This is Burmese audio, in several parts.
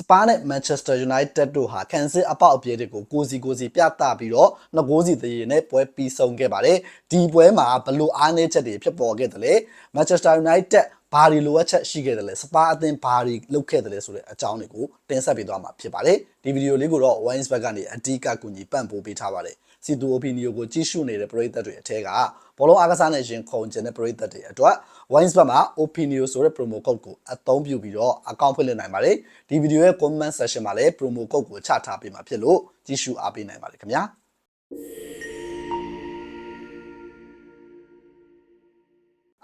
စပါးနဲ့ Manchester United တို့ဟာကန်စစ်အပေါက်အပြဲတွေကိုကိုစီကိုစီပြသပြီးတော့နှစ်ကိုးစီတရေနဲ့ပွဲပြီးဆုံးခဲ့ပါတယ်ဒီပွဲမှာဘလို့အားနည်းချက်တွေဖြစ်ပေါ်ခဲ့တယ်လေ Manchester United ဘာတွေလိုအပ်ချက်ရှိခဲ့တယ်လဲစပါးအသင်းဘာတွေလုပ်ခဲ့တယ်လဲဆိုတဲ့အကြောင်းတွေကိုတင်ဆက်ပေးသွားမှာဖြစ်ပါတယ်ဒီဗီဒီယိုလေးကိုတော့ Winesback ကနေအဓိကကူညီပံ့ပိုးပေးထားပါတယ် စီတူ opinion ကိုကြည့်ရှုနေတဲ့ပရိသတ်တွေအထက်ကဘောလုံးအားကစားနဲ့ရှင်ခုံကျင်တဲ့ပရိသတ်တွေအတွက် Winesback မှာ opinion ဆိုတဲ့ promo code ကိုအသုံးပြုပြီးတော့ account ဖွင့်လှစ်နိုင်ပါတယ်ဒီဗီဒီယိုရဲ့ comment section မှာလည်း promo code ကိုချထားပေးမှာဖြစ်လို့ကြည့်ရှုအားပေးနိုင်ပါတယ်ခင်ဗျာ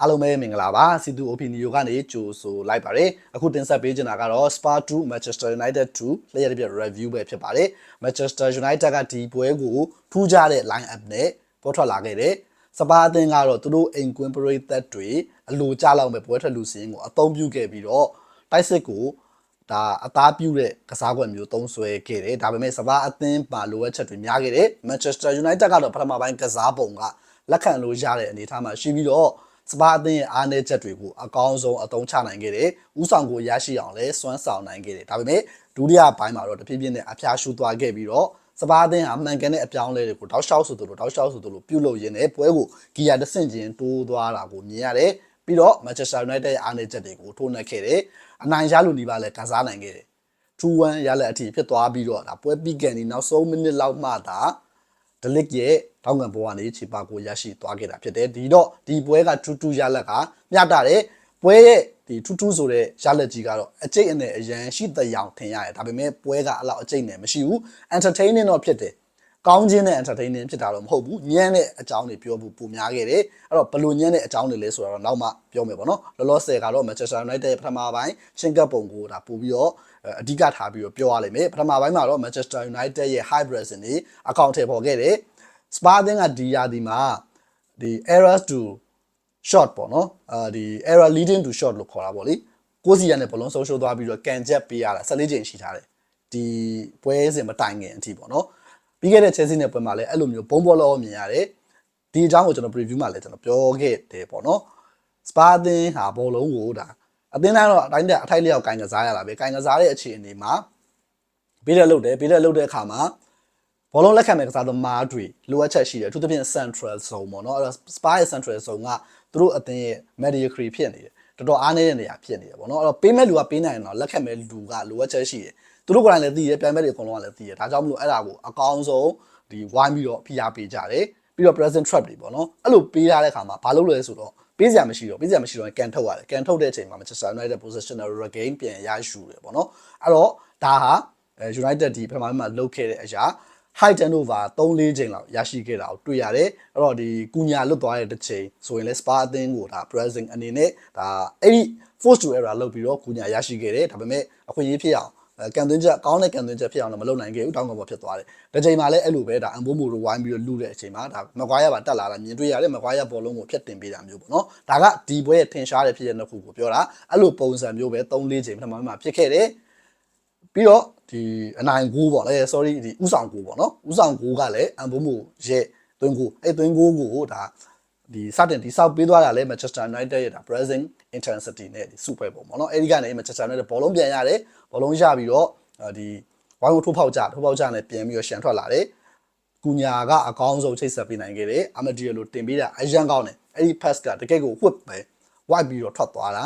အားလုံးပဲမင်္ဂလာပါစီတူ opinion ကနေကြိုဆိုလိုက်ပါတယ်အခုတင်ဆက်ပေးချင်တာကတော့ Spa 2 Manchester United 2လျှက်ရပြ review ပဲဖြစ်ပါတယ် Manchester United ကဒီပွဲကိုထူးခြားတဲ့ line up နဲ့ပေါ်ထွက်လာခဲ့တယ်စပါအသင်းကတော့သူတို့အိမ်ကွင်းပရိသတ်တွေအလိုကြလောက်မဲ့ပွဲထွက်လူစင်းကိုအသုံးပြုခဲ့ပြီးတော့တိုက်စစ်ကိုဒါအသားပြုတဲ့ကစားကွက်မျိုးသုံးဆွဲခဲ့တယ်ဒါပေမဲ့စပါအသင်းပါလိုအပ်ချက်တွေများခဲ့တယ် Manchester United ကတော့ပထမပိုင်းကစားပုံကလက်ခံလို့ရတဲ့အနေအထားမှာရှိပြီးတော့ စပါအသင်းရဲ့အားနည်းချက်တွေကိုအကောင်းဆုံးအသုံးချနိုင်ခဲ့တယ်။ဥဆောင်ကိုရရှိအောင်လဲစွမ်းဆောင်နိုင်ခဲ့တယ်။ဒါပေမဲ့ဒုတိယပိုင်းမှာတော့တဖြည်းဖြည်းနဲ့အဖျားရှူသွားခဲ့ပြီးတော့စပါအသင်းဟာမှန်ကန်တဲ့အပြောင်းအလဲတွေကိုတောက်လျှောက်ဆိုသလိုတောက်လျှောက်ဆိုသလိုပြုလုပ်ရင်းနဲ့ပွဲကိုဂီယာတစ်ဆင့်ချင်းတိုးသွားတာကိုမြင်ရတယ်။ပြီးတော့ Manchester United ရဲ့အားနည်းချက်တွေကိုထိုးနှက်ခဲ့တယ်။အနိုင်ရလို့ဒီပါလဲကစားနိုင်ခဲ့တယ်။2-1ရလက်အထိဖြစ်သွားပြီးတော့ဒါပွဲပြီးကန်ဒီနောက်ဆုံးမိနစ်လောက်မှသာ ဒလစ်ရဲ့တောင်းကန်ဘောကနေခြေပါကိုရရှိသွားခဲ့တာဖြစ်တယ်ဒီတော့ဒီပွဲက2-2ရလက်ကမျှတတယ်ပွဲရဲ့ဒီ2-2ဆိုတဲ့ရလက်ကြီးကတော့အကျိတ်အနယ်အရန်ရှိတဲ့ရောင်ထင်ရတယ်ဒါပေမဲ့ပွဲကအလောက်အကျိတ်နယ်မရှိဘူး entertaining တော့ဖြစ်တယ် ကောင်းခြင်းနဲ့ entertaining ဖြစ်တာတော့မဟုတ်ဘူးညံ့တဲ့အကြောင်းတွေပြောဖို့ပုံများခဲ့တယ်အဲ့တော့ဘယ်လိုညံ့တဲ့အကြောင်းတွေလဲဆိုတော့နောက်မှပြောမယ်ပေါ့နော်လောလောဆယ်ကတော့ Manchester United ရဲ့ပထမပိုင်းရှင်းကပ်ပုံကိုဒါပို့ပြီးတော့အဓိကထားပြီးတော့ပြောရလိမ့်မယ်ပထမပိုင်းမှာတော့ Manchester United ရဲ့ high pressing တွေအကောင့်ထဲပေါ်ခဲ့တယ် Spa အသင်းကဒီရာဒီမှာဒီ errors to shot ပေါ့နော်အာဒီ error leading to shot လို့ခေါ်တာပေါ့လေကိုစီရနဲ့ဘလုံးဆုံးရှုံးသွားပြီးတော့ကန်ချက်ပေးရတာ14ချိန်ရှိထားတယ်ဒီပွဲစဉ်မတိုင်ခင်အထိပေါ့နော် ပြီးခဲ့တဲ့ Chelsea နဲ့ပွဲမှာလည်းအဲ့လိုမျိုးဘုံဘောလောမြင်ရတယ်ဒီအကြောင်းကိုကျွန်တော် preview မှာလည်းကျွန်တော်ပြောခဲ့တယ်ပေါ့နော် Spa အသင်းဟာဘောလုံးကိုဒါအသင်းတိုင်းတော့အတိုင်းတဲ့အထိုက်လျောက်ကင်ကစားရတာပဲကင်ကစားတဲ့အခြေအနေမှာပြီးတဲ့လုပ်တယ်ပြီးတဲ့လုပ်တဲ့အခါမှာဘောလုံးလက်ခံမဲ့ကစားသမားတွေလိုအပ်ချက်ရှိတယ်အထူးသဖြင့် central zone ပေါ့နော်အဲ့တော့ Spa ရဲ့ central zone ကသူတို့အသင်းရဲ့ mediocre ဖြစ်နေတယ်တော်တော်အားနည်းတဲ့နေရာဖြစ်နေတယ်ပေါ့နော်အဲ့တော့ပေးမဲ့လူကပေးနိုင်ရင်တော့လက်ခံမဲ့လူကလိုအပ်ချက်ရှိတယ် သူတို့ကိုယ်တိုင်လည်းသိတယ်ပြိုင်မဲ့တွေအကုန်လုံးကလည်းသိတယ်ဒါကြောင့်မလို့အဲ့ဒါကိုအကောင်းဆုံးဒီဝိုင်းပြီးတော့ဖိအားပေးကြတယ်ပြီးတော့ present trap တွေပေါ့နော်အဲ့လိုပေးရတဲ့ခါမှာဘာလုပ်လဲဆိုတော့ပေးစရာမရှိတော့ပေးစရာမရှိတော့ကန်ထုတ်ရတယ်ကန်ထုတ်တဲ့အချိန်မှာ Manchester United positional regain ပြန်ရယူတယ်ပေါ့နော်အဲ့တော့ဒါဟာ United ဒီပထမပိုင်းမှာလုပ်ခဲ့တဲ့အရာ high turnover 3-4ချိန်လောက်ရရှိခဲ့တာကိုတွေ့ရတယ်အဲ့တော့ဒီကုညာလွတ်သွားတဲ့တစ်ချိန်ဆိုရင်လဲ Spa အသင်းကိုဒါ pressing အနေနဲ့ဒါအဲ့ဒီ force to error လုပ်ပြီးတော့ကုညာရရှိခဲ့တယ်ဒါပေမဲ့အခွင့်အရေးဖြစ်အောင် ကန်သွင်းချက်ကောင်းတဲ့ကန်သွင်းချက်ဖြစ်အောင်တော့မလုပ်နိုင်ခဲ့ဘူးတောင်းကောင်ပေါ်ဖြစ်သွားတယ်ဒီချိန်မှာလည်းအဲ့လိုပဲဒါအန်ဘိုးမိုတို့ဝိုင်းပြီးတော့လူတဲ့အချိန်မှာဒါမကွာရပါတက်လာတာမြင်တွေ့ရတယ်မကွာရဘောလုံးကိုဖျက်တင်ပေးတာမျိုးပေါ့နော်ဒါကဒီပွဲရဲ့ထင်ရှားတဲ့ဖြစ်ရတဲ့ခုကိုပြောတာအဲ့လိုပုံစံမျိုးပဲ3-4ချိန်ပထမမှာဖြစ်ခဲ့တယ်ပြီးတော့ဒီအနိုင်ကိုပေါ့လေ sorry ဒီဥဆောင်ကိုပေါ့နော်ဥဆောင်ကိုကလည်းအန်ဘိုးမိုရဲ့သွင်းကိုအဲ့သွင်းကိုကိုဒါဒီစတင်ဒီဆောက်ပေးသွားတာလဲ Manchester United ရဲ့ဒါ pressing intensity နဲ့ဒီစုပွဲပုံပေါ့နော်အဲ့ဒီကနေ Manchester United ဘောလုံးပြန်ရတယ်ဘောလုံးရပြီးတော့ဒီဝိုင်းဝထိုးဖောက်ကြထိုးဖောက်ကြနဲ့ပြန်ပြီးတော့ရှန်ထွက်လာတယ်ကူညာကအကောင်းဆုံးချိတ်ဆက်ပေးနိုင်ခဲ့တယ်အမဒီယလိုတင်ပေးတာအရန်ကောင်းတယ်အဲ့ဒီ pass ကတကယ့်ကို whip ပဲ white ပြီးတော့ထွက်သွားတာ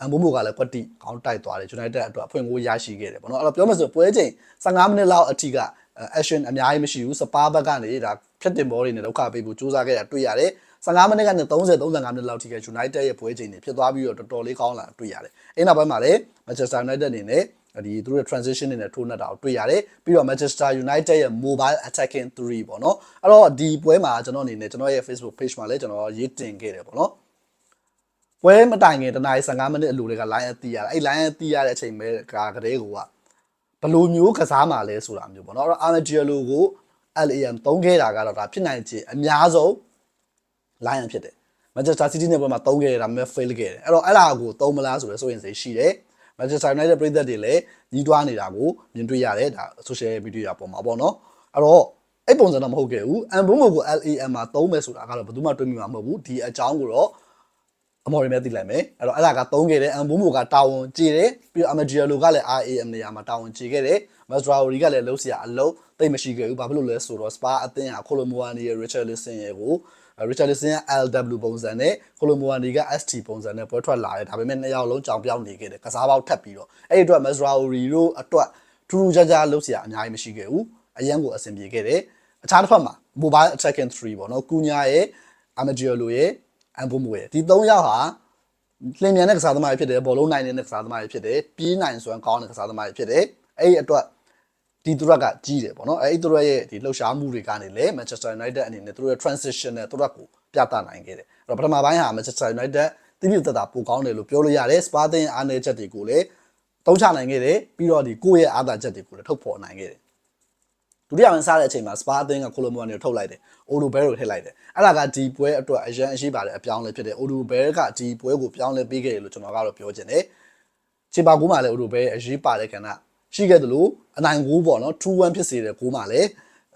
အမ်ဘိုမိုကလည်းကွက်တိကောင်းတိုက်သွားတယ် United အတွက်အဖွင့်ကိုရရှိခဲ့တယ်ပေါ့နော်အဲ့တော့ပြောမှဆိုပွဲချိန်15မိနစ်လောက်အထိက action အများကြီးမရှိဘူးစပါးဘက်ကနေဒါဖြတ်တင်ဘောတွေနဲ့ဒုက္ခပေးဖို့စူးစမ်းခဲ့တာတွေ့ရတယ် 15မိနစ်ကနေ30 35မိနစ်လောက်ထိက United ရဲ့ပွဲချိန်တွေဖြစ်သွားပြီးတော့တော်တော်လေးကောင်းလာတွေ့ရတယ်။အဲ့နောက်ပိုင်းမှာလည်း Manchester United အနေနဲ့ဒီသူတို့ရဲ့ transition တွေနဲ့ထိုးနှက်တာကိုတွေ့ရတယ်။ပြီးတော့ Manchester United ရဲ့ mobile attacking 3ပေါ့နော်။အဲ့တော့ဒီပွဲမှာကျွန်တော်အနေနဲ့ကျွန်တော်ရဲ့ Facebook page မှာလည်းကျွန်တော်ရေးတင်ခဲ့တယ်ပေါ့နော်။ပွဲမတိုင်ခင်တနားရီ15မိနစ်အလိုတွေက line အတီးရတာအဲ့ line အတီးရတဲ့အချိန်ပဲကကလေးကိုကဘယ်လိုမျိုးကစားမှာလဲဆိုတာမျိုးပေါ့နော်။အဲ့တော့ Armadillo ကို LAM သုံးခဲ့တာကတော့ဒါဖြစ်နိုင်ချေအများဆုံး Lion ဖြစ်တယ်။ Manchester City နဲ့ပွဲမှာသုံးခဲ့တယ်ဒါပေမဲ့ fail ခဲ့တယ်။အဲ့တော့အဲ့ဒါကိုသုံးမလားဆိုတော့စိုးရင်စိတ်ရှိတယ်။ Manchester United ပြည်သက်တွေလည်းညီးတွားနေတာကိုမြင်တွေ့ရတယ်ဒါ social media ပေါ်မှာပေါ့နော်။အဲ့တော့အဲ့ပုံစံတော့မဟုတ်ခဲ့ဘူး။ Ambumo ကို LAM မှာသုံးမယ်ဆိုတာကတော့ဘယ်သူမှတွေးမိမှာမဟုတ်ဘူး။ဒီအကြောင်းကိုတော့အမော်ရီမဲ့သိလိုက်မယ်အဲ့တော့အဲ့ဒါကသုံးခဲ့တယ်အမ်ဘူမိုကတာဝန်ကြည့်တယ်ပြီးတော့အမဂျီယလိုကလည်း RAM နေရာမှာတာဝန်ကြည့်ခဲ့တယ်မက်စရာဝရီကလည်းလုံးစရာအလုံးသိမ့်မရှိခဲ့ဘူးဘာဖြစ်လို့လဲဆိုတော့ Spa အသင်းကကိုလိုမိုဝါနီရဲ့ Richarlison ရဲ့ကို Richarlison က LW ပုံစံနဲ့ကိုလိုမိုဝါနီက ST ပုံစံနဲ့ပွဲထွက်လာတယ်ဒါပေမဲ့နှစ်ယောက်လုံးကြောင်ပြောင်းနေခဲ့တယ်ကစားပေါက်ထပ်ပြီးတော့အဲ့ဒီအတွက်မက်စရာဝရီတို့အတွက်ထူးထူးခြားခြားလုံးစရာအများကြီးမရှိခဲ့ဘူးအရန်ကိုအဆင်ပြေခဲ့တယ်အခြားတစ်ဖက်မှာ mobile attacking 3ပေါ့နော်ကူညာရဲ့ Amadio လိုရဲ့အမ်ဘူမိုရဲ့ဒီ၃ယောက်ဟာလင်မြန်တဲ့ကစားသမားတွေဖြစ်တယ်ဘောလုံးနိုင်တဲ့ကစားသမားတွေဖြစ်တယ်ပြေးနိုင်စွမ်းကောင်းတဲ့ကစားသမားတွေဖြစ်တယ်အဲ့ဒီအတွက် ဒီသူရကကြီးတယ်ပေါ့နော်အဲ့ဒီသူရရဲ့ဒီလှုပ်ရှားမှုတွေကနေလည်း Manchester United အနေနဲ့သူတို့ရဲ့ transition နဲ့သူရကိုပြသနိုင်ခဲ့တယ်အဲ့တော့ပထမပိုင်းဟာ Manchester United တိတိကျကျပိုကောင်းတယ်လို့ပြောလို့ရတယ်စပါသင်းအားနည်းချက်တွေကိုလည်းတုံးချနိုင်ခဲ့တယ်ပြီးတော့ဒီကိုယ့်ရဲ့အားသာချက်တွေကိုလည်းထုတ်ဖော်နိုင်ခဲ့တယ်ဒုတိယဝင်စားတဲ့အချိန်မှာစပါအသင်းကကိုလိုမိုကနေထုတ်လိုက်တယ်အိုဒိုဘဲကိုထည့်လိုက်တယ်အဲ့ဒါကဒီပွဲအတွက်အရန်အရှိပါတယ်အပြောင်းလဲဖြစ်တယ်အိုဒိုဘဲကဒီပွဲကိုပြောင်းလဲပေးခဲ့တယ်လို့ကျွန်တော်ကတော့ပြောချင်တယ်ချေပါကူးမှာလည်းအိုဒိုဘဲအရေးပါတဲ့ကဏ္ဍ ရှိခဲ့တယ်လို့အနိုင်ကူးပေါ့နော်2-1ဖြစ်စေတဲ့ကူးမှာလည်း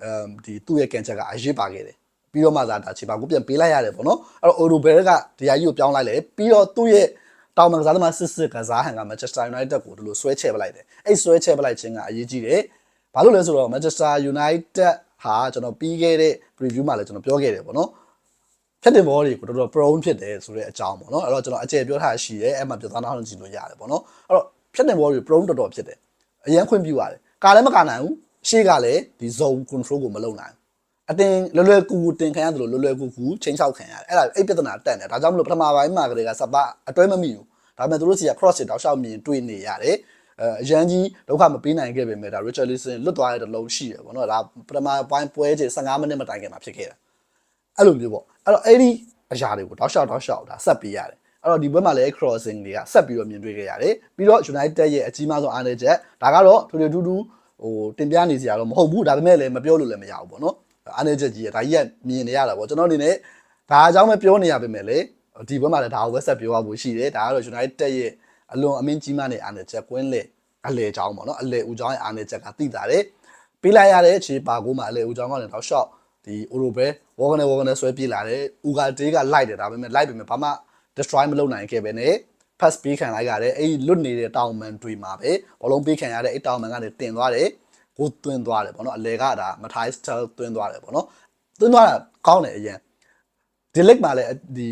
အမ်ဒီသူ့ရဲ့ကန်ချက်ကအရေးပါခဲ့တယ်ပြီးတော့မှသာဒါချေပါကူးပြန်ပေးလိုက်ရတယ်ပေါ့နော်အဲ့တော့အိုဒိုဘဲကဒီဟာကြီးကိုပြောင်းလိုက်လေပြီးတော့သူ့ရဲ့တောင်မကစားသမားစစ်စစ်ကစားဟန်က Manchester United ကိုဒီလိုဆွဲချဲပလိုက်တယ်အဲ့ဆွဲချဲပလိုက်ခြင်းကအရေးကြီးတယ်ဘာလို့လဲဆိုတော့ Manchester United ဟာကျွန်တော်ပြီးခဲ့တဲ့ preview မှာလည်းကျွန်တော်ပြောခဲ့တယ်ပေါ့နော်ဖြတ်တင်ဘောတွေကိုတော်တော် prone ဖြစ်တယ်ဆိုတဲ့အကြောင်းပေါ့နော်အဲ့တော့ကျွန်တော်အကျယ်ပြောထားရှိတယ်အဲ့မှာပြောသားနာအောင်ကြည့်လို့ရတယ်ပေါ့နော်အဲ့တော့ဖြတ်တင်ဘောတွေ prone တော်တော်ဖြစ်တယ် အရန်ခွင့်ပြုရတယ်ကာလည်းမကာနိုင်ဘူးရှေ့ကလည်းဒီ zone control ကိုမလုပ်နိုင်ဘူးအတင်လွယ်လွယ်ကူကူတင်ခံရတယ်လို့လွယ်လွယ်ကူကူချင်းချောက်ခံရတယ်အဲ့ဒါအဲ့ပြဿနာတက်တယ်ဒါကြောင့်မလို့ပထမပိုင်းမှာကလေးကစပါအတွဲမမိဘူးဒါပေမဲ့သူတို့စီက cross တောက်လျှောက်မြင်တွေ့နေရတယ်အဲအရန်ကြီးဒုက္ခမပေးနိုင်ခဲ့ပေမဲ့ဒါ Richarlison လွတ်သွားတဲ့တလုံးရှိတယ်ပေါ့နော်ဒါပထမပိုင်းပွဲချေ15မိနစ်မတိုင်ခင်မှာဖြစ်ခဲ့တာအဲ့လိုမျိုးပေါ့အဲ့တော့အဲ့ဒီအရာတွေကိုတောက်လျှောက်တောက်လျှောက်ဒါဆက်ပေးရတယ် အဲ့တော့ဒီဘက်မှာလည်း crossing တွေကဆက်ပြီးတော့မြင်တွေ့ခဲ့ရတယ်ပြီးတော့ United ရဲ့အကြီးမားဆုံးအားနည်းချက်ဒါကတော့ထူထူထူးထူးဟိုတင်ပြနေစရာတော့မဟုတ်ဘူးဒါပေမဲ့လည်းမပြောလို့လည်းမရဘူးပေါ့နော်အားနည်းချက်ကြီးရဒါကြီးကမြင်နေရတာပေါ့ကျွန်တော်အနေနဲ့ဒါအကြောင်းပဲပြောနေရပေမဲ့လေဒီဘက်မှာလည်းဒါကိုပဲဆက်ပြောရဖို့ရှိတယ်ဒါကတော့ United ရဲ့အလွန်အမင်းကြီးမားတဲ့အားနည်းချက်ကွင်းလေအလေချောင်းပေါ့နော်အလေဦးချောင်းရဲ့အားနည်းချက်ကသိတာတယ်ပေးလိုက်ရတဲ့ခြေပါကိုမှအလေဦးချောင်းကလည်းတော့ shot ဒီအိုရိုဘဲဝေါကနေဝေါကနေဆွဲပြေးလာတယ်ဦးကတေးကလိုက်တယ်ဒါပေမဲ့လိုက်ပေမဲ့ဘာမှ destroy မလုပ်နိုင်ခဲ့ပဲနဲ့ pass ပေးခံလိုက်ရတယ်အဲ့ဒီလွတ်နေတဲ့တောင်မန်တွေမှာပဲဘောလုံးပေးခံရတဲ့အဲ့တောင်မန်ကနေတင်သွားတယ်ကိုသွင်းသွားတယ်ပေါ့နော်အလေကဒါမထိုင်း style သွင်းသွားတယ်ပေါ့နော်သွင်းသွားတာကောင်းတယ်အရင်ဒီလက်မှာလည်းဒီ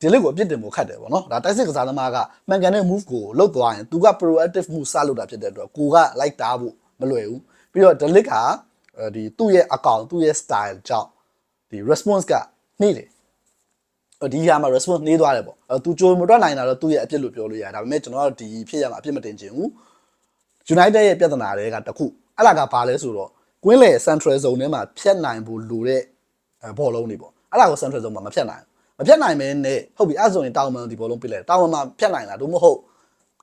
ဒီလက်ကိုအပြစ်တင်ဖို့ခတ်တယ်ပေါ့နော်ဒါတိုက်စစ်ကစားသမားကမှန်ကန်တဲ့ move ကိုလုပ်သွားရင်သူက proactive move စလုပ်တာဖြစ်တဲ့အတွက်ကိုက like တားဖို့မလွယ်ဘူးပြီးတော့ the lick ကဒီသူ့ရဲ့ account သူ့ရဲ့ style ကြောင့်ဒီ response ကနှိမ့်တယ် ဒီဟာမှာ response နှေးသွားတယ်ပေါ့အဲသူကြိုမတွက်နိုင်တာတော့သူ့ရဲ့အပြစ်လို့ပြောလို့ရတယ်ဒါပေမဲ့ကျွန်တော်တို့ဒီဖြစ်ရမှာအပြစ်မတင်ချင်ဘူး United ရဲ့ပြဿနာတွေကတခုအဲ့ဒါကဘာလဲဆိုတော့ကွင်းလေ central zone ထဲမှာဖြတ်နိုင်ဖို့လိုတဲ့ဘောလုံးတွေပေါ့အဲ့ဒါကို central zone မှာမဖြတ်နိုင်မဖြတ်နိုင်မဲနဲ့ဟုတ်ပြီအဲ့ဆိုရင်တောင်မန်ဒီဘောလုံးပြလိုက်တောင်မန်မှာဖြတ်နိုင်လားတို့မဟုတ်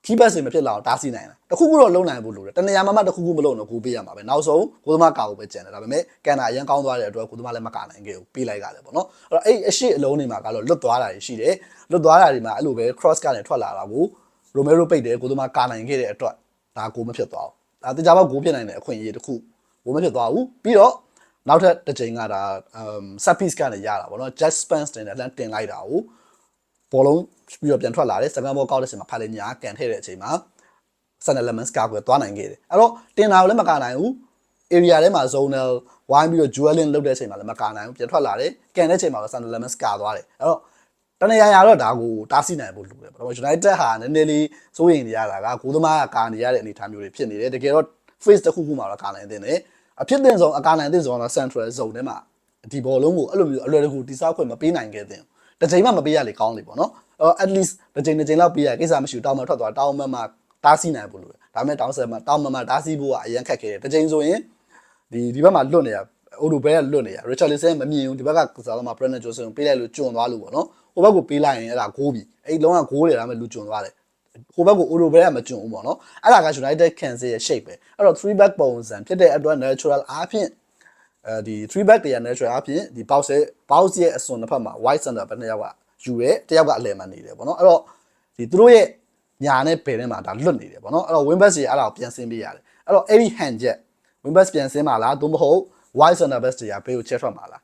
key pass တွေမဖြစ်လာအောင်တားဆီးနိုင်လားတခုခုတော့လုံနိုင်ဖို့လိုတယ်တနေရာမှာမှတခုခုမလုံတော့ကိုပေးရမှာပဲနောက်ဆုံးကိုသမားကာကိုပဲကျန်တယ်ဒါပေမဲ့ကန်နာအရန်ကောင်းသွားတဲ့အတွက်ကိုသမားလည်းမကာနိုင်ခဲ့ဘူးပေးလိုက်ကြတယ်ပေါ့နော်အဲ့တော့အဲ့အရှိအလုံးတွေမှာကတော့လွတ်သွားတာရှိတယ်လွတ်သွားတာတွေမှာအဲ့လိုပဲ cross ကနေထွက်လာတာကိုရိုမဲရိုပိတ်တယ်ကိုသမားကာနိုင်ခဲ့တဲ့အတွက်ဒါကိုမဖြစ်သွားဘူးဒါတကြပါကိုဖြစ်နိုင်တဲ့အခွင့်အရေးတစ်ခုကိုမဖြစ်သွားဘူးပြီးတော့နောက်ထပ်တစ်ချိန်ကဒါ um set piece ကနေရတာဗောနော် just spence တင်တယ်လမ်းတင်လိုက်တာကို ဘောလုံးပြီးတော့ပြန်ထွက်လာတယ်စကန်ဘောကောက်တဲ့အချိန်မှာဖာလင်ညာကန်ထည့်တဲ့အချိန်မှာ Sun Elements ကကွယ်သွားနိုင်ခဲ့တယ်အဲ့တော့တင်တာကိုလည်းမကနိုင်ဘူး area ထဲမှာ zonal ဝိုင်းပြီးတော့ dueling လုပ်တဲ့အချိန်မှာလည်းမကနိုင်ဘူးပြန်ထွက်လာတယ်ကန်တဲ့အချိန်မှာလည်း Sun Elements ကသွားတယ်အဲ့တော့တနေရာရာတော့ဒါကိုတားဆီးနိုင်ဖို့လိုတယ်ဘာလို့ United ဟာနည်းနည်းလေးစိုးရိမ်နေရတာကကိုသမားကကာနေရတဲ့အနေအထားမျိုးတွေဖြစ်နေတယ်တကယ်တော့ face တစ်ခုခုမှာတော့ကာနိုင်တဲ့တယ်အဖြစ်တင်ဆုံးအကာနိုင်တဲ့ဆုံးတော့ central zone ထဲမှာဒီဘောလုံးကိုအဲ့လိုမျိုးအလွယ်တကူတိစောက်ခွင့်မပေးနိုင်ခဲ့တဲ့ တစ်ချိန်မှမပေးရလေကောင်းလေပေါ့နော်အော် at least တစ်ချိန်တစ်ချိန်လောက်ပေးရကိစ္စမရှိဘူးတောင်းမှထွက်သွားတောင်းမှမှတားဆီးနိုင်ဖို့လိုတယ်ဒါပေမဲ့တောင်းဆက်မှတောင်းမှမှတားဆီးဖို့ကအရင်ခက်ခဲတယ်တစ်ချိန်ဆိုရင်ဒီဒီဘက်မှာလွတ်နေရအိုလိုဘဲကလွတ်နေရ Richarlison မမြင်ဘူးဒီဘက်ကကစားသမား Brennan Johnson ပေးလိုက်လို့ကျွံသွားလို့ပေါ့နော်ဟိုဘက်ကိုပေးလိုက်ရင်အဲ့ဒါဂိုးပြီအဲ့လုံးကဂိုးတယ်ဒါပေမဲ့လူကျွံသွားတယ်ဟိုဘက်ကိုအိုလိုဘဲကမကျွံဘူးပေါ့နော်အဲ့ဒါက United Kansas ရဲ့ shape ပဲအဲ့တော့3 back ပုံစံဖြစ်တဲ့အတွက် natural အားဖြင့် အဲဒီ3 back တွေက natural အားဖြင့်ဒီ box ရဲ့ box ရဲ့အစွန်တစ်ဖက်မှာ wide center ဘက်နှစ်ယောက်ကယူရဲတယောက်ကအလယ်မှာနေတယ်ပေါ့နော်အဲ့တော့ဒီသူတို့ရဲ့ညာနဲ့ဘယ်ထဲမှာဒါလွတ်နေတယ်ပေါ့နော်အဲ့တော့ win back ကြီးအဲ့ဒါကိုပြန်ဆင်းပေးရတယ်အဲ့တော့အဲ့ဒီ hand jet win back ပြန်ဆင်းမှာလားသို့မဟုတ် wide center back တွေကဘေးကိုချက်ထွက်မှာလား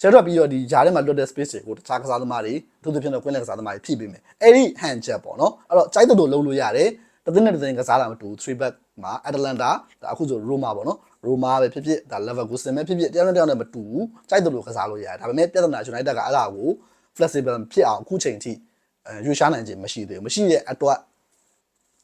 ကျတော့ပြီးတော့ဒီဂျားထဲမှာလွတ်တဲ့ space တွေကိုတခြားကစားသမားတွေသူတို့ဖြစ်တဲ့ကွင်းလက်ကစားသမားတွေဖြည့်ပေးမယ်အဲ့ဒီ hand check ပေါ့နော်အဲ့တော့ကြိုက်တဲ့လို့လုံးလို့ရတယ်တစ်သိန်းနဲ့တစ်သိန်းကစားတာမတူ3 back မှာ Atalanta ဒါအခုဆို Roma ပေါ့နော် Roma ပဲဖြစ်ဖြစ်ဒါ Leverkusen ပဲဖြစ်ဖြစ်တယောက်နဲ့တယောက်နဲ့မတူဘူးကြိုက်တယ်လို့ကစားလို့ရတယ်ဒါပေမဲ့ပြဿနာ United ကအဲ့ဒါကို flexible ဖြစ်အောင်အခုချိန်ထိအဲရွှေရှားနိုင်ခြင်းမရှိသေးဘူးမရှိတဲ့အတွက်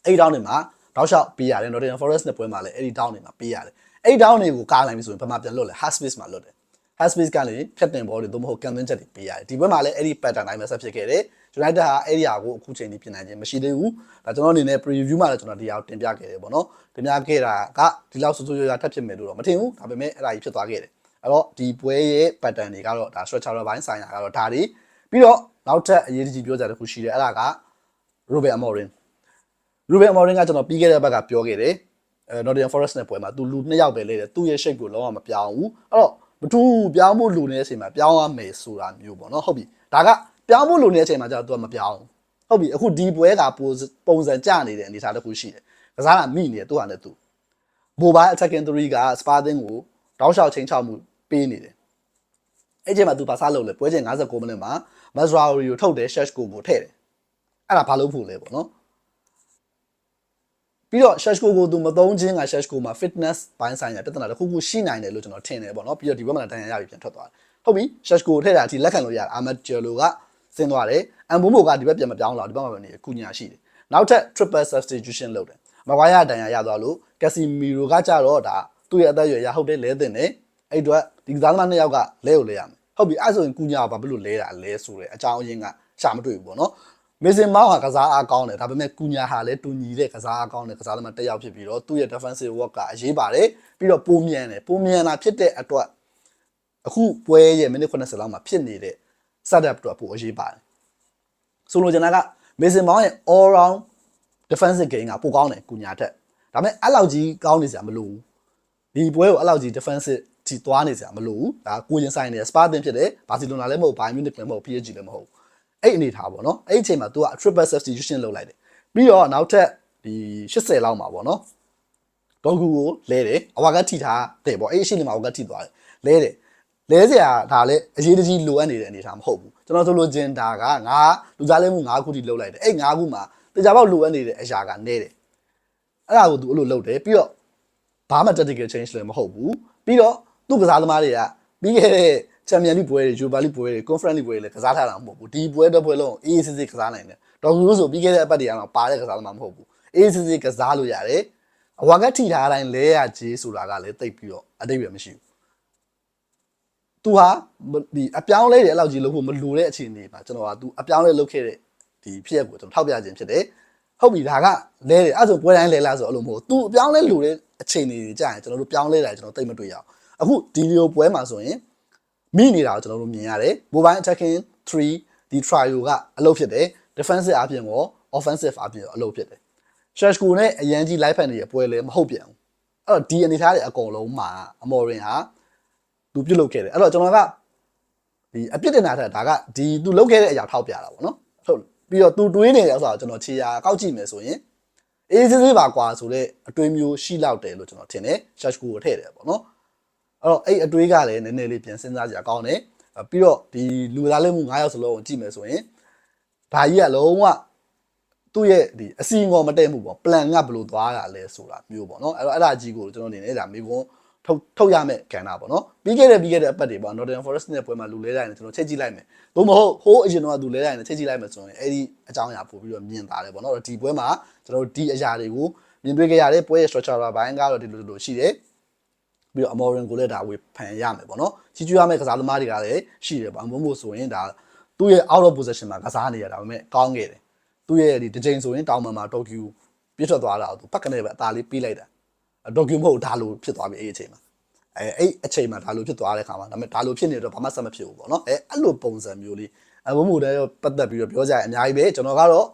အဲ့ဒီတောင်းတွေမှာတောက်လျှောက်ပေးရတယ် Nottingham Forest နဲ့ပွဲမှာလည်းအဲ့ဒီတောင်းတွေမှာပေးရတယ်အဲ့ဒီတောင်းတွေကိုကားနိုင်ပြီဆိုရင်ဘယ်မှာပြန်လွတ်လဲ half space မှာလွတ်တယ် half space ကနေဖြတ်တင်ဘောတွေသို့မဟုတ် campaign ချက်တွေပေးရတယ်ဒီဘက်မှာလည်းအဲ့ဒီ pattern တိုင်းပဲဆက်ဖြစ်ခဲ့တယ် United ဟာအဲ့ဒီဟာကိုအခုချိန်ထိပြင်နိုင်ခြင်းမရှိသေးဘူးဒါကျွန်တော်အနေနဲ့ preview မှာလည်းကျွန်တော်ဒီဟာကိုတင်ပြခဲ့တယ်ပေါ့နော်တင်ပြခဲ့တာကဒီလောက်ဆူဆူရွရွထပ်ဖြစ်မယ်လို့တော့မထင်ဘူးဒါပေမဲ့အဲ့ဒါကြီးဖြစ်သွားခဲ့တယ်အဲ့တော့ဒီပွဲရဲ့ pattern တွေကတော့ဒါ structural ဘိုင်းဆိုင်ရာကတော့ဒါတွေပြီးတော့နောက်ထပ်အရေးကြီးပြောကြတဲ့ခုရှိတယ်အဲ့ဒါက Ruben Amorim Ruben Amorim ကကျွန်တော်ပြီးခဲ့တဲ့ဘက်ကပြောခဲ့တယ်အဲ Nottingham Forest နဲ့ပွဲမှာသူလူနှစ်ယောက်ပဲလဲတယ်သူ့ရဲ့ shape ကိုလုံးဝမပြောင်းဘူးအဲ့တော့မတူပြောင်းဖို့လူနေတဲ့အချိန်မှာပြောင်းရမယ်ဆိုတာမျိုးပေါ့နော်ဟုတ်ပြီဒါက ပြောင်းဖို့လူနေတဲ့အချိန်မှာကျတော့သူကမပြောင်းဟုတ်ပြီအခုဒီပွဲကပုံစံကျနေတဲ့အနေအထားတစ်ခုရှိတယ်ကစားတာမိနေတယ်သူ့ဟာနဲ့သူ mobile attacking 3က Spartan ကိုတောက်လျှောက်ချင်းချောက်မှုပေးနေတယ်အဲ့ချိန်မှာသူဘာစားလုပ်လဲပွဲချိန်59မိနစ်မှာ Mazraoui ကိုထုတ်တယ် Sheshko ကိုထည့်တယ်အဲ့ဒါဘာလုပ်ဖို့လဲပေါ့နော်ပြီးတော့ Sheshko ကိုသူမသုံးခြင်းက Sheshko မှာ fitness ဘိုင်းဆိုင်ရာပြဿနာတစ်ခုခုရှိနိုင်တယ်လို့ကျွန်တော်ထင်တယ်ပေါ့နော်ပြီးတော့ဒီဘက်မှာတန်ရရပြီးပြန်ထွက်သွားတယ်ဟုတ်ပြီ Sheshko ကိုထည့်တာအထိလက်ခံလို့ရတယ် Ahmed Diallo က ဆင်းသွားတယ်အမ်ဘိုမိုကဒီဘက်ပြန်မပြောင်းလာဒီဘက်မှာပဲနေကုညာရှိတယ်နောက်ထပ် triple substitution လုပ်တယ်မကွာရတန်ရရသွားလို့ Casemiro ကကြတော့ဒါသူ့ရဲ့အသက်အရွယ်ရဟုတ်တယ်လဲတင်တယ်အဲ့အတွက်ဒီကစားသမားနှစ်ယောက်ကလဲကိုလဲရမယ်ဟုတ်ပြီအဲ့ဆိုရင်ကုညာကဘာဖြစ်လို့လဲတာလဲဆိုရဲအကြောင်းအရင်းကရှာမတွေ့ဘူးပေါ့နော်မေဇင်မောင်ဟာကစားအားကောင်းတယ်ဒါပေမဲ့ကုညာဟာလည်းတူညီတဲ့ကစားအားကောင်းတဲ့ကစားသမားတစ်ယောက်ဖြစ်ပြီးတော့သူ့ရဲ့ defensive work ကအရေးပါတယ်ပြီးတော့ပိုးမြန်တယ်ပိုးမြန်တာဖြစ်တဲ့အတွက်အခုပွဲရဲ့မိနစ်90လောက်မှာဖြစ်နေတဲ့ setup တော့ပိုအရေးပါတယ်ဆိုလိုချင်တာကမေဇင်မောင်ရဲ့ all round defensive game ကပိုကောင်းတယ်ကုညာထက်ဒါပေမဲ့အဲ့လောက်ကြီးကောင်းနေစရာမလိုဘူးဒီပွဲကိုအဲ့လောက်ကြီး defensive တီသွားနေစရာမလိုဘူးဒါကိုရင်ဆိုင်နေစပါတင်ဖြစ်တယ်ဘာစီလိုနာလည်းမဟုတ်ဘိုင်မြူနစ်လည်းမဟုတ် PSG လည်းမဟုတ်အဲ့အနေထားပေါ့နော်အဲ့အချိန်မှာ तू က triple substitution လုပ်လိုက်တယ်ပြီးတော့နောက်ထပ်ဒီ80လောက်မှာပေါ့နော်ဒေါကူကိုလဲတယ်အဝါကထိထားတယ်ပေါ့အဲ့အရှိနေမှာအဝါကထိသွားတယ်လဲတယ် လဲစရာဒါလည်းအရေးတကြီးလိုအပ်နေတဲ့အနေထားမဟုတ်ဘူးကျွန်တော်ဆိုလိုချင်တာကငါလူသားလဲမှု9ခုထိလုပ်လိုက်တယ်အဲ့9ခုမှာတခြားပေါက်လိုအပ်နေတဲ့အရာကနေတယ်အဲ့ဒါကို तू အဲ့လိုလုပ်တယ်ပြီးတော့ဘာမှ tactical change လည်းမဟုတ်ဘူးပြီးတော့သူ့ကစားသမားတွေကပြီးခဲ့တဲ့ချန်ပီယံလိပွဲတွေယူပါလိပွဲတွေကွန်ဖရင့်လိပွဲတွေလည်းကစားထားတာမဟုတ်ဘူးဒီပွဲတစ်ပွဲလုံးအေးအေးဆေးဆေးကစားနိုင်တယ်ဒေါ်ဂူဆိုပြီးခဲ့တဲ့အပတ်တွေကတော့ပါတဲ့ကစားသမားမဟုတ်ဘူးအေးအေးဆေးဆေးကစားလို့ရတယ်အဝါကထိထားတိုင်းလဲရကြီးဆိုတာကလည်းတိတ်ပြီးတော့အတိတ်ပဲမရှိဘူး သူဟာဒီအပြောင်းလဲတွေအဲ့လောက်ကြီးလုပ်ဖို့မလိုတဲ့အခြေအနေပါကျွန်တော်ကသူအပြောင်းလဲလုပ်ခဲ့တဲ့ဒီဖြစ်ရက်ကိုကျွန်တော်ထောက်ပြခြင်းဖြစ်တယ်ဟုတ်ပြီဒါကလဲတယ်အဲ့ဆိုပွဲတိုင်းလဲလားဆိုအဲ့လိုမဟုတ်သူအပြောင်းလဲလိုတဲ့အခြေအနေတွေကြာရင်ကျွန်တော်တို့ပြောင်းလဲတာကျွန်တော်တိတ်မတွေ့ရအောင်အခုဒီဗီဒီယိုပွဲမှာဆိုရင်မိနေတာကိုကျွန်တော်တို့မြင်ရတယ် mobile attacking 3ဒီ trial ကအလုပ်ဖြစ်တယ် defensive အပြင်ရော offensive အပြင်ရောအလုပ်ဖြစ်တယ် Shashko နဲ့အရန်ကြီး live fan တွေရဲ့ပွဲလည်းမဟုတ်ပြန်ဘူးအဲ့တော့ဒီအနေထားတွေအကုန်လုံးမှာအမော်ရင်ဟာ သူပြုတ်လုပ်ခဲ့တယ်အဲ့တော့ကျွန်တော်ကဒီအပြစ်တင်တာထက်ဒါကဒီသူလုပ်ခဲ့တဲ့အရာထောက်ပြတာပေါ့နော်ဟုတ်ပြီးတော့သူတွေးနေတယ်ဆိုတာကျွန်တော်ခြေရာကောက်ကြည့်မယ်ဆိုရင်အေးစစ်စစ်ပါကွာဆိုတော့အတွေးမျိုးရှိလောက်တယ်လို့ကျွန်တော်ထင်တယ် Shashko ကိုထည့်တယ်ပေါ့နော်အဲ့တော့အဲ့အတွေးကလည်းနည်းနည်းလေးပြန်စဉ်းစားကြကောင်းတယ်ပြီးတော့ဒီလူသားလေးမှု9ယောက်စလုံးကိုကြည့်မယ်ဆိုရင်ဒါကြီးကလုံးဝသူ့ရဲ့ဒီအစီငေါ်မတည့်မှုပေါ့ plan ကဘယ်လိုသွားတာလဲဆိုတာမျိုးပေါ့နော်အဲ့တော့အဲ့ဒါကြီးကိုကျွန်တော်အနေနဲ့ဒါမိကုန်း ထုတ်ထုတ်ရမယ့်ကဏ္ဍပေါ့နော်ပြီးခဲ့တဲ့ပြီးခဲ့တဲ့အပတ်တွေပေါ့ Northern Forest နဲ့ပွဲမှာလူလဲတိုင်းနဲ့ကျွန်တော်ချက်ကြည့်လိုက်မယ်သို့မဟုတ်ဟိုးအရင်တော့သူလဲတိုင်းနဲ့ချက်ကြည့်လိုက်မယ်ဆိုရင်အဲ့ဒီအကြောင်းအရာပို့ပြီးတော့မြင်သားတယ်ပေါ့နော်ဒီပွဲမှာကျွန်တော်ဒီအရာတွေကိုမြင်တွေ့ခဲ့ရတဲ့ပွဲရဲ့ structure ဘိုင်းကတော့ဒီလိုလိုရှိတယ်ပြီးတော့ Amorin ကိုလည်းဒါဝေဖန်ရမယ်ပေါ့နော်ကြီးကျူးရမယ့်ကစားသမားတွေကလည်းရှိတယ်ပေါ့ဘုံမို့ဆိုရင်ဒါသူ့ရဲ့ out of position မှာကစားနေရတာဒါပေမဲ့ကောင်းခဲ့တယ်သူ့ရဲ့ဒီတစ်ချိန်ဆိုရင်တောင်မှန်မှာတိုကျိုပြစ်ထွက်သွားတာသူပတ်ကနေပဲအသာလေးပြီးလိုက်တာ တိုကျိုမဟုတ်ဒါလိုဖြစ်သွားပြီအဲ့ဒီအချိန်မှာအဲအဲ့အချိန်မှာဒါလိုဖြစ်သွားတဲ့ခါမှာဒါပေမဲ့ဒါလိုဖြစ်နေတော့ဘာမှဆက်မဖြစ်ဘူးပေါ့နော်အဲအဲ့လိုပုံစံမျိုးလေးအဘုံမို့လည်းပတ်သက်ပြီးတော့ပြောကြရအများကြီးပဲကျွန်တော်ကတော့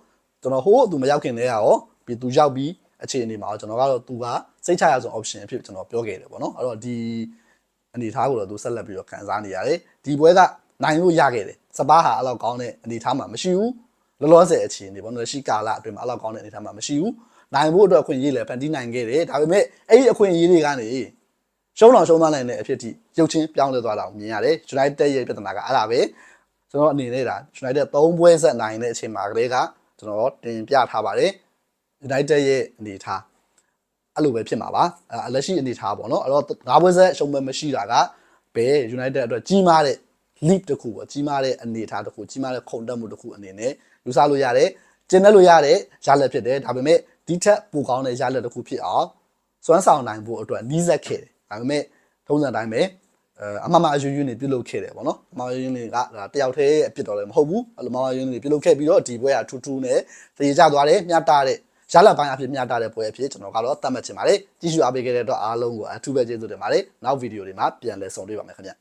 ကျွန်တော်ဟိုးသူမရောက်ခင်တည်းကရောပြီးသူရောက်ပြီးအခြေအနေမှာကျွန်တော်ကတော့သူကစိတ်ချရဆုံး option အဖြစ်ကျွန်တော်ပြောခဲ့တယ်ပေါ့နော်အဲ့တော့ဒီအနေထားကိုတော့သူဆက်လက်ပြီးတော့ခံစားနေရတယ်ဒီပွဲကနိုင်လို့ရခဲ့တယ်စပါးဟာအဲ့လောက်ကောင်းတဲ့အနေထားမှာမရှိဘူးလောလောဆယ်အခြေအနေပေါ့နော်ရှိကာလအတွင်းမှာအဲ့လောက်ကောင်းတဲ့အနေထားမှာမရှိဘူး နိုင်ဖို့အတွက်အခွင့်အရေးလည်းဖန်တီးနိုင်ခဲ့တယ်ဒါပေမဲ့အဲ့ဒီအခွင့်အရေးတွေကနေရှုံးတော့ရှုံးသွားနိုင်တဲ့အဖြစ်အထိရုပ်ချင်းပြောင်းလဲသွားတာကိုမြင်ရတယ် United ရဲ့ပြဿနာကအဲ့ဒါပဲကျွန်တော်အနေနဲ့ဒါ United 3ပွဲဆက်နိုင်တဲ့အချိန်မှာကလေးကကျွန်တော်တင်ပြထားပါတယ် United ရဲ့အနေထားအဲ့လိုပဲဖြစ်မှာပါအဲလက်ရှိအနေထားပေါ့နော်အဲ့တော့၅ပွဲဆက်ရှုံးပွဲမရှိတာကဘယ် United အတွက်ကြီးမားတဲ့ leap တစ်ခုပေါ့ကြီးမားတဲ့အနေထားတစ်ခုကြီးမားတဲ့ခုန်တက်မှုတစ်ခုအနေနဲ့ယူဆလို့ရတယ်ကျင်းသက်လို့ရတဲ့ရလက်ဖြစ်တယ်ဒါပေမဲ့ ဒီထက်ပိုကောင်းတဲ့ရလက်တစ်ခုဖြစ်အောင်စွမ်းဆောင်နိုင်ဖို့အတွက်နီးစပ်ခဲ့တယ်ဒါပေမဲ့ထုံးစံတိုင်းပဲအဲအမမအယူယူနေပြုတ်လုခဲ့တယ်ပေါ့နော်အမမအယူယူနေကဒါတယောက်တည်းရဲ့အဖြစ်တော်လည်းမဟုတ်ဘူးအဲ့လိုမမအယူယူနေပြုတ်လုခဲ့ပြီးတော့ဒီပွဲကထူးထူးနဲ့တည်ကြသွားတယ်မျှတာတဲ့ရလက်ပိုင်းအဖြစ်မျှတာတဲ့ပွဲအဖြစ်ကျွန်တော်ကတော့သတ်မှတ်ချင်ပါတယ်ကြည့်ရှုအားပေးခဲ့တဲ့အတွက်အားလုံးကိုအထူးပဲကျေးဇူးတင်ပါတယ်နောက်ဗီဒီယိုတွေမှာပြန်လည်ဆုံတွေ့ပါမယ်ခင်ဗျ